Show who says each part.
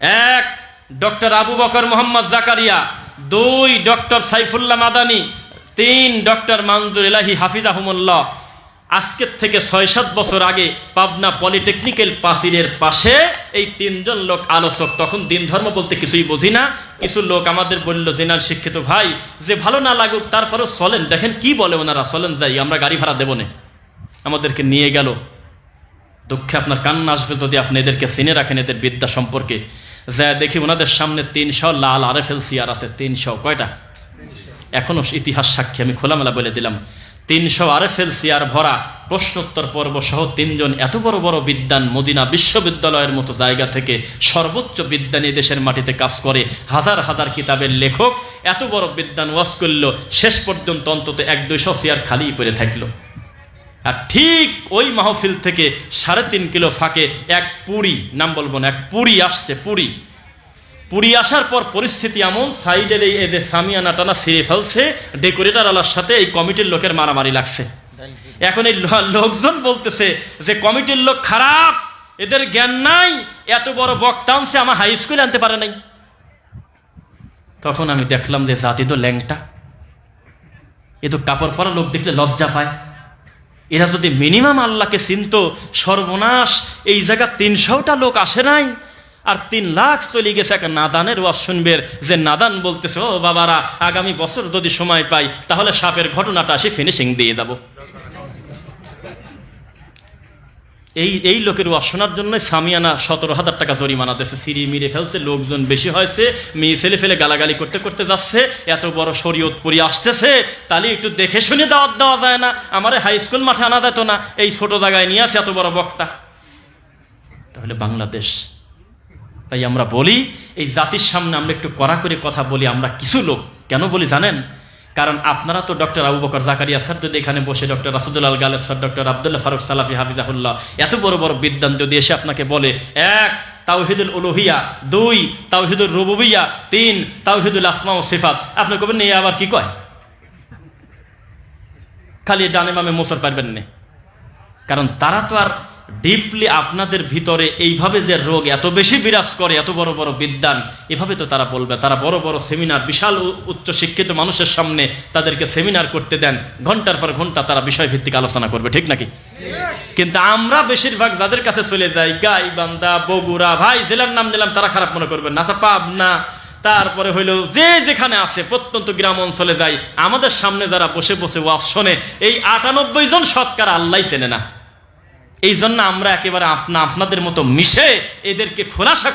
Speaker 1: এক, ডক্টর আবু বকর মোহাম্মদ জাকারিয়া। দুই, ডক্টর সাইফুল্লাহ মাদানি। তিন, ডক্টর মানজুর এলাহি হাফিজাহুমুল্লাহ। আজকের থেকে ছয়, সাত বছর আগে পাবনা পলিটেকনিক্যাল পাসিরের পাশে এই তিনজন লোক আলোচক, তখন দিন ধর্ম বলতে কিছুই বুঝি না। কিছু লোক আমাদের বলল, জেনার শিক্ষিত ভাই, যে ভালো না লাগুক, তারপরেও চলেন। দেখেন কি বলে ওনারা, চলেন যাই, আমরা গাড়ি ভাড়া দেবো না। আমাদেরকে নিয়ে গেল। দুঃখে আপনার কান্না আসবে যদি আপনি এদেরকে চিনে রাখেন, এদের বিদ্যা সম্পর্কে। যা দেখি ওনাদের সামনে তিনশো লাল আরএফএল সিয়ার আছে, তিনশো, কয়টা? এখনও ইতিহাস সাক্ষী, আমি খোলামেলা বলে দিলাম। তিনশো আরএফএল সিয়ার ভরা প্রশ্নোত্তর পর্ব সহ তিনজন এত বড় বড় বিদ্যান মদিনা বিশ্ববিদ্যালয়ের মতো জায়গা থেকে সর্বোচ্চ বিদ্যান দেশের মাটিতে কাজ করে। হাজার হাজার কিতাবের লেখক এত বড় বিদ্যান ওয়াজ করল, শেষ পর্যন্ত অন্তত এক দুইশো সিয়ার খালি পড়ে থাকল। আর ঠিক ওই মাহফিল থেকে সাড়ে তিন কিলো ফাঁকে এক পুরি, নাম বলব না, এক পুরি আসছে, পুরি। পুরি আসার পর পরিস্থিতি এমন, সাইডের এই এদের সামিয়ানা টানা ছিঁড়ে ফেলছে ডেকোরেটার আলার সাথে এই কমিটির লোকের মারামারি লাগছে। এখন এই লোকজন বলতেছে যে কমিটির লোক খারাপ, এদের জ্ঞান নাই, এত বড় বক্তা আনছে, আমার হাই স্কুলে আনতে পারে নাই। তখন আমি দেখলাম যে জাতি তো ল্যাংটা। এ তো কাপড় পরা লোক দেখলে লজ্জা পায়। এরা যদি মিনিমাম আল্লাহকে চিনত, সর্বনাশ, এই জায়গা তিনশোটা লোক আসে নাই, আর তিন লাখ চলে গেছে এক নাদানের ওয়াজ শুনবের যে নাদান বলতেছে, ও বাবারা, আগামী বছর যদি সময় পাই, তাহলে সাপের ঘটনাটা আসি ফিনিশিং দিয়ে দেবো। এই এই লোকের ওয়াজ জন্য সামিয়ানা সতেরো হাজার টাকা জরিমানা দিয়েছে। সিঁড়ি মিরে ফেলছে, লোকজন বেশি হয়েছে, মেয়ে ছেলে ফেলে গালাগালি করতে করতে যাচ্ছে, এত বড় শরীয়ত পরি আসতেছে তাহলে একটু দেখে শুনে দাওয়াত দেওয়া যায় না, আমার হাই স্কুল মাঠে আনা যেত না, এই ছোট জায়গায় নিয়ে আসে এত বড় বক্তা। তাহলে বাংলাদেশ, তাই আমরা বলি, এই জাতির সামনে আমরা একটু কড়া করে কথা বলি, আমরা কিছু লোক, কেন বলি জানেন? কারণ আপনারা তো ডক্টর আবু বকর জাকারিয়া স্যার যদি এখানে বসে doctor Rasudullah Galib sir, doctor Abdullah Faruk Salafi হাফিজাহুল্লাহ, এত বড় বড় বিদ্যান যদি এসে আপনাকে বলে, এক, তাওহিদুল উলুহিয়া, দুই তাওহিদুল রুবুবিয়া, তিন, তাওহিদুল আসমা ও সিফাত। আপনি কবেন এই আবার কি কয়? খালি ডানে বামে মোসর পারবেন না। কারণ তারা তো আর ডিপলি আপনাদের ভিতরে এইভাবে যে রোগ এত বেশি বিরাজ করে, এত বড় বড় বিদ্যান, এভাবে তো তারা বলবে, তারা বড় বড় সেমিনার বিশাল উচ্চ শিক্ষিত মানুষের সামনে তাদেরকে সেমিনার করতে দেন, ঘণ্টার পর ঘণ্টা তারা বিষয়ভিত্তিক আলোচনা করবে, ঠিক নাকি? কিন্তু আমরা বেশিরভাগ যাদের কাছে চলে যাই গাইবান্ধা বগুড়া, ভাই, জেলার নাম দিলাম, তারা খারাপ মনে করবেন না আচ্ছা পাবনা, তারপরে হইল যে যেখানে আছে, প্রত্যন্ত গ্রাম অঞ্চলে যাই, আমাদের সামনে যারা বসে বসে ওয়াজ শোনে, এই আটানব্বই জন সৎকার আল্লাহ চেনে না। এই জন্য আমরা একেবারে আপনা আপনাদের মতো মিশে এদেরকে খোলাসা